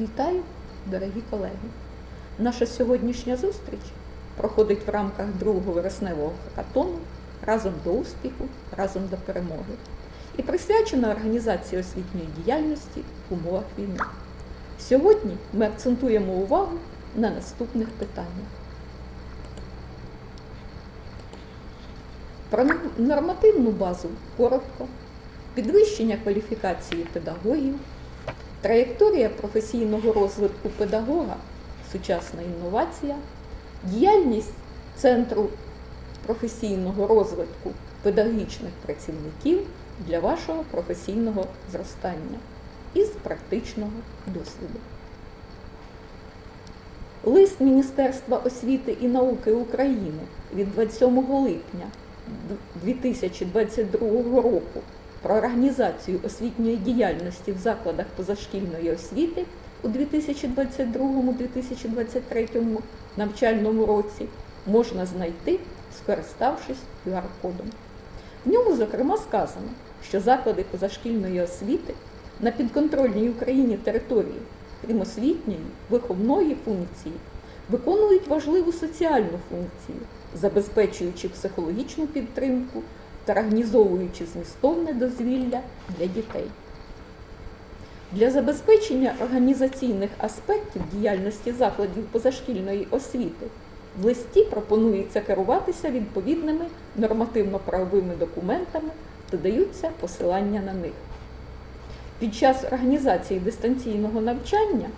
Вітаю, дорогі колеги! Наша сьогоднішня зустріч проходить в рамках другого вересневого хакатону разом до успіху, разом до перемоги і присвячена організації освітньої діяльності в умовах війни. Сьогодні ми акцентуємо увагу на наступних питаннях. Про нормативну базу коротко, підвищення кваліфікації педагогів, траєкторія професійного розвитку педагога, сучасна інновація, діяльність Центру професійного розвитку педагогічних працівників для вашого професійного зростання із практичного досвіду. Лист Міністерства освіти і науки України від 27 липня 2022 року про організацію освітньої діяльності в закладах позашкільної освіти у 2022-2023 навчальному році можна знайти, скориставшись QR-кодом. В ньому, зокрема, сказано, що заклади позашкільної освіти на підконтрольній Україні території, крім освітньої, виховної функції, виконують важливу соціальну функцію, забезпечуючи психологічну підтримку та організовуючи змістовне дозвілля для дітей. Для забезпечення організаційних аспектів діяльності закладів позашкільної освіти в листі пропонується керуватися відповідними нормативно-правовими документами та даються посилання на них. Під час організації дистанційного навчання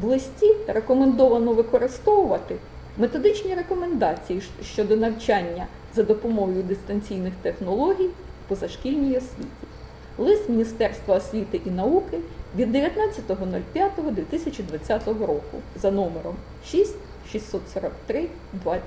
в листі рекомендовано використовувати методичні рекомендації щодо навчання за допомогою дистанційних технологій в позашкільній освіті. Лист Міністерства освіти і науки від 19.05.2020 року за номером 6 643 20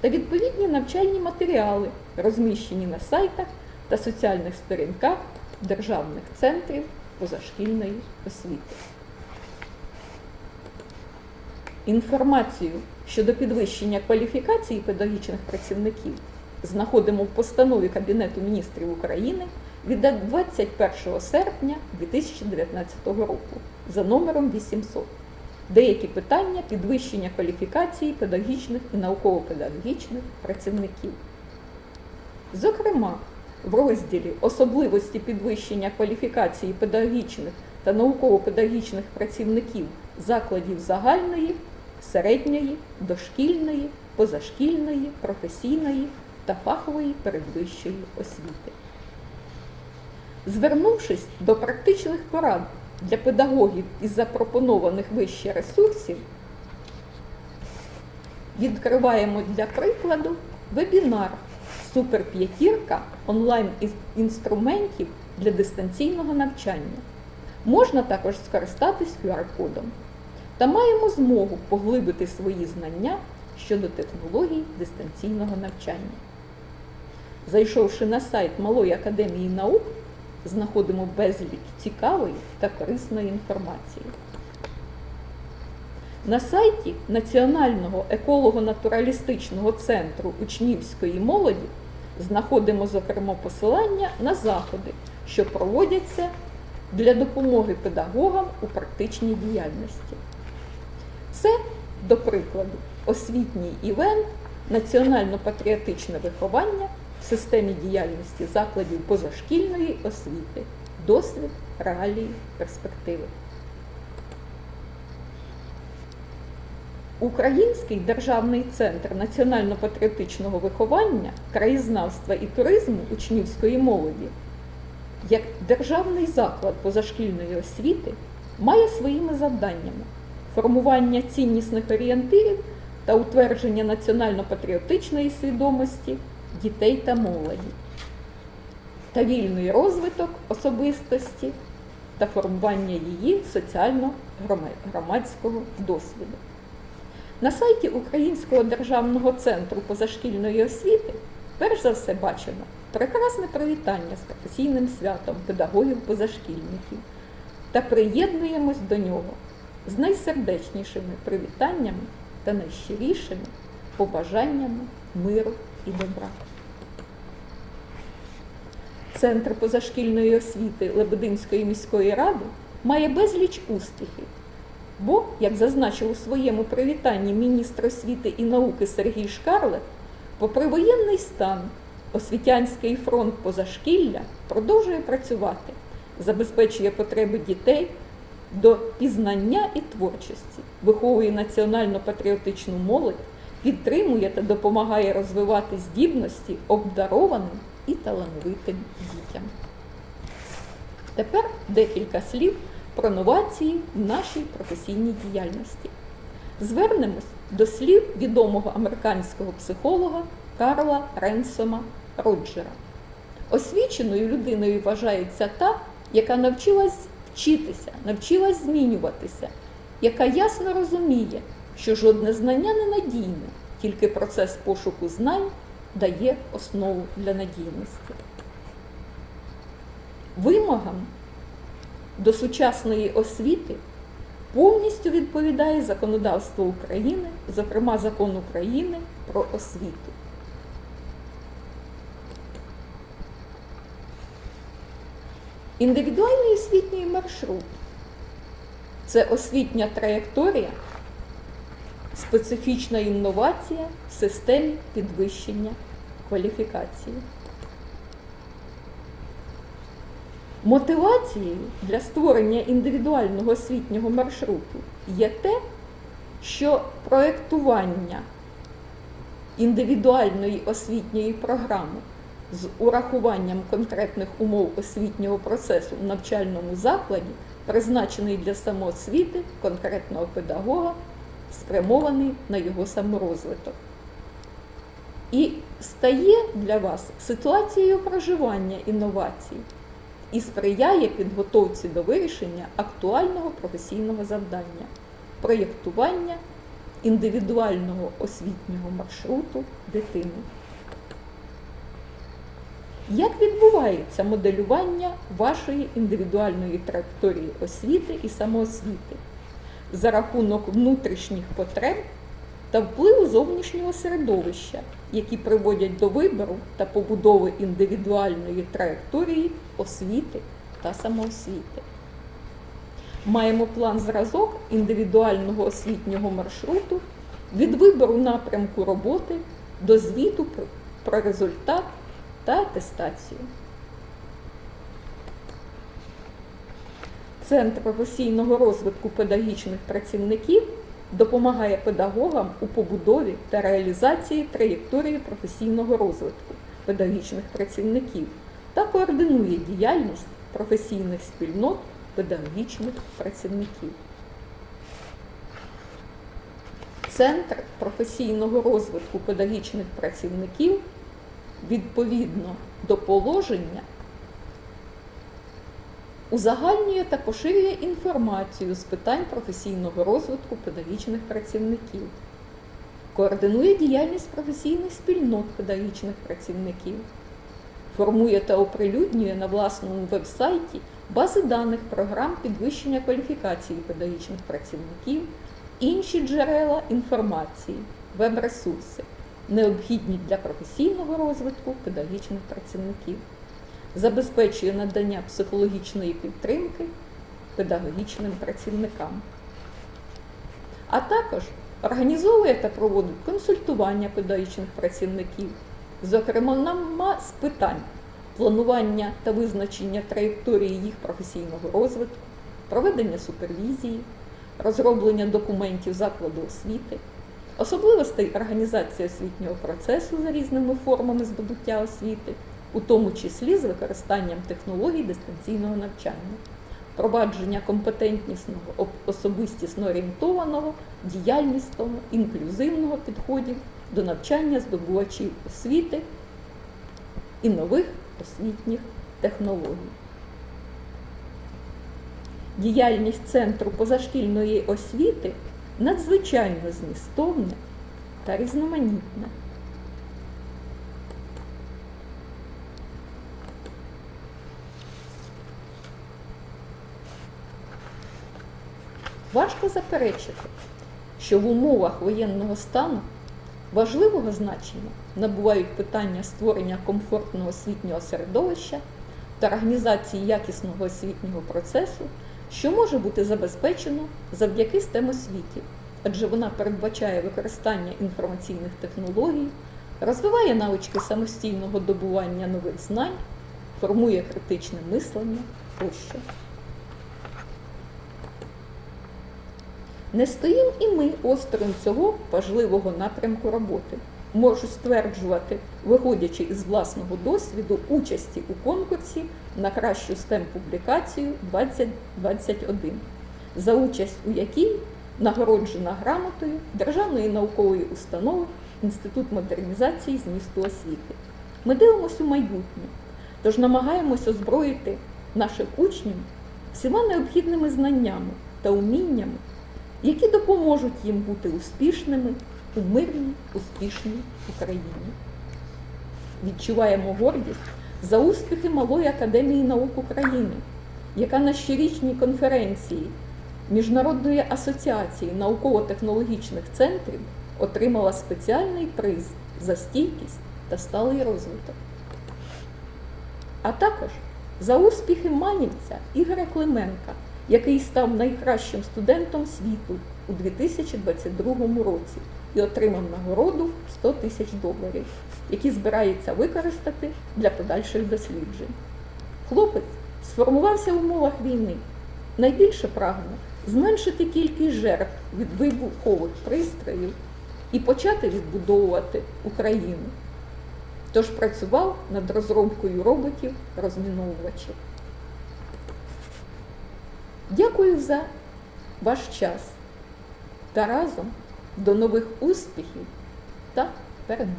та відповідні навчальні матеріали, розміщені на сайтах та соціальних сторінках державних центрів позашкільної освіти. Інформацію щодо підвищення кваліфікації педагогічних працівників знаходимо в постанові Кабінету міністрів України від 21 серпня 2019 року за номером 800. Деякі питання підвищення кваліфікації педагогічних і науково-педагогічних працівників. Зокрема, в розділі Особливості підвищення кваліфікації педагогічних та науково-педагогічних працівників закладів загальної, середньої, дошкільної, позашкільної, професійної та фахової передвищої освіти. Звернувшись до практичних порад для педагогів із запропонованих вище ресурсів, відкриваємо для прикладу вебінар Суперп'ятірка онлайн інструментів для дистанційного навчання. Можна також скористатись QR-кодом та маємо змогу поглибити свої знання щодо технологій дистанційного навчання. Зайшовши на сайт Малої академії наук, знаходимо безліч цікавої та корисної інформації. На сайті Національного еколого-натуралістичного центру учнівської молоді знаходимо, зокрема, посилання на заходи, що проводяться для допомоги педагогам у практичній діяльності. Це, до прикладу, освітній івент, національно-патріотичне виховання в системі діяльності закладів позашкільної освіти, досвід, реалії, перспективи. Український державний центр національно-патріотичного виховання, краєзнавства і туризму учнівської молоді, як державний заклад позашкільної освіти, має своїми завданнями формування ціннісних орієнтирів та утвердження національно-патріотичної свідомості дітей та молоді, та вільний розвиток особистості та формування її соціально-громадського досвіду. На сайті Українського державного центру позашкільної освіти перш за все бачимо прекрасне привітання з професійним святом педагогів-позашкільників та приєднуємось до нього з найсердечнішими привітаннями та найщирішими побажаннями миру і добра. Центр позашкільної освіти Лебединської міської ради має безліч успіхів Бо, як зазначив у своєму привітанні міністр освіти і науки Сергій Шкарлет, попри воєнний стан, освітянський фронт позашкілля продовжує працювати, забезпечує потреби дітей до пізнання і творчості, виховує національно-патріотичну молодь, підтримує та допомагає розвивати здібності обдарованим і талановитим дітям. Тепер декілька слів про новації в нашій професійній діяльності. Звернемось до слів відомого американського психолога Карла Ренсома Роджера. Освіченою людиною вважається та, яка навчилась вчитися, навчилась змінюватися, яка ясно розуміє, що жодне знання не надійне, тільки процес пошуку знань дає основу для надійності. Вимогам до сучасної освіти повністю відповідає законодавство України, зокрема закон України про освіту. Індивідуальний освітній маршрут це освітня траєкторія, специфічна інновація в системі підвищення кваліфікації. Мотивацією для створення індивідуального освітнього маршруту є те, що проєктування індивідуальної освітньої програми з урахуванням конкретних умов освітнього процесу в навчальному закладі, призначений для самоосвіти конкретного педагога, спрямований на його саморозвиток. І стає для вас ситуацією проживання інновацій і сприяє підготовці до вирішення актуального професійного завдання проєктування індивідуального освітнього маршруту дитини. Як відбувається моделювання вашої індивідуальної траєкторії освіти і самоосвіти за рахунок внутрішніх потреб та впливу зовнішнього середовища, які приводять до вибору та побудови індивідуальної траєкторії освіти та самоосвіти? Маємо план зразок індивідуального освітнього маршруту від вибору напрямку роботи до звіту про- результат та атестацію. Центр професійного розвитку педагогічних працівників допомагає педагогам у побудові та реалізації траєкторії професійного розвитку педагогічних працівників та координує діяльність професійних спільнот педагогічних працівників. Центр професійного розвитку педагогічних працівників відповідно до положення узагальнює та поширює інформацію з питань професійного розвитку педагогічних працівників, координує діяльність професійних спільнот педагогічних працівників, формує та оприлюднює на власному веб-сайті бази даних програм підвищення кваліфікації педагогічних працівників, інші джерела інформації, веб-ресурси, необхідні для професійного розвитку педагогічних працівників, забезпечує надання психологічної підтримки педагогічним працівникам, а також організовує та проводить консультування педагогічних працівників, зокрема з питань планування та визначення траєкторії їх професійного розвитку, проведення супервізії, розроблення документів закладу освіти, особливостей організації освітнього процесу за різними формами здобуття освіти, у тому числі з використанням технологій дистанційного навчання, впровадження компетентнісного, особистісно орієнтованого, діяльнісного, інклюзивного підходів до навчання здобувачів освіти і нових освітніх технологій. Діяльність Центру позашкільної освіти надзвичайно змістовна та різноманітна. Важко заперечити, що в умовах воєнного стану важливого значення набувають питання створення комфортного освітнього середовища та організації якісного освітнього процесу, що може бути забезпечено завдяки STEM освіті, адже вона передбачає використання інформаційних технологій, розвиває навички самостійного добування нових знань, формує критичне мислення тощо. Не стоїмо і ми осторонь цього важливого напрямку роботи. Можу стверджувати, виходячи із власного досвіду участі у конкурсі на кращу STEM публікацію 2021, за участь у якій нагороджена грамотою Державної наукової установи Інститут модернізації змісту освіти. Ми дивимося у майбутнє, тож намагаємось озброїти наших учнів всіма необхідними знаннями та уміннями, які допоможуть їм бути успішними у мирній, успішній Україні. Відчуваємо гордість за успіхи Малої академії наук України, яка на щорічній конференції Міжнародної асоціації науково-технологічних центрів отримала спеціальний приз за стійкість та сталий розвиток. А також за успіхи манівця Ігоря Клименка, який став найкращим студентом світу у 2022 році і отримав нагороду 100 тисяч доларів, які збирається використати для подальших досліджень. Хлопець сформувався в умовах війни. Найбільше прагне зменшити кількість жертв від вибухових пристроїв і почати відбудовувати Україну. Тож працював над розробкою роботів розміновувачів. Дякую за ваш час та разом до нових успіхів та перемог.